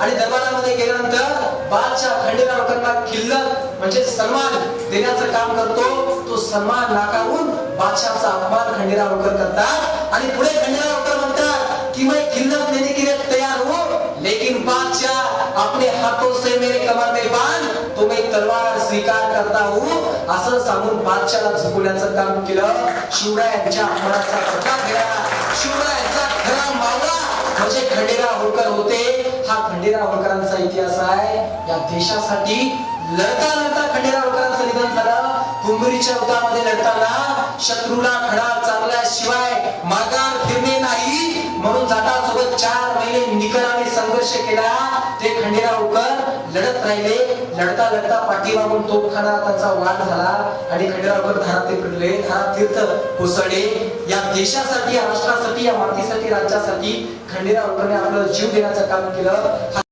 आणि दरबारामध्ये गेल्यानंतर बादशाह खंडेराव लोकांना किल्लत म्हणजे सन्मान देण्याचं काम करतो. तो सन्मान नाकारून बादशाहचा अपमान खंडेराव करतात. आणि पुढे खंडेराव होकर म्हणतात कि मैं किल्लत लेने के लिए तैयार हूँ लेकिन बादशाह अपने हाथों से मेरे कमर में बांध तो मैं तलवार स्वीकार करता हूँ. असं सांगून बादशाहला झुकवण्याचं काम केलं. शिवरायांच्या अपमानाचा प्रताप घेतला शिवरायांचा खरा मावळा म्हणजे खंडेराव होकर होते. खंडेराव होळकरांचा इतिहास आहे. या देशासाठी लढता लढता खंडेराव होळकरांचं निधन झालं. कुंभरीच्या युद्धामध्ये लढताना शत्रूला खडा चांगल्याशिवाय मागार फिरणे नाही. म्हणून जाटासोबत चार महिने निकराने संघर्ष केला. ते खंडेराव होळकर राहिले लढता लढता पाठीमागून तोफखाना त्यांचा वाद झाला आणि खंडेराव होळकर धारात पडले. धारात तीर्थ कोसळले. या देशासाठी या राष्ट्रासाठी या मातीसाठी राज्यासाठी खंडेरावकरने आपलं जीव देण्याचं काम केलं.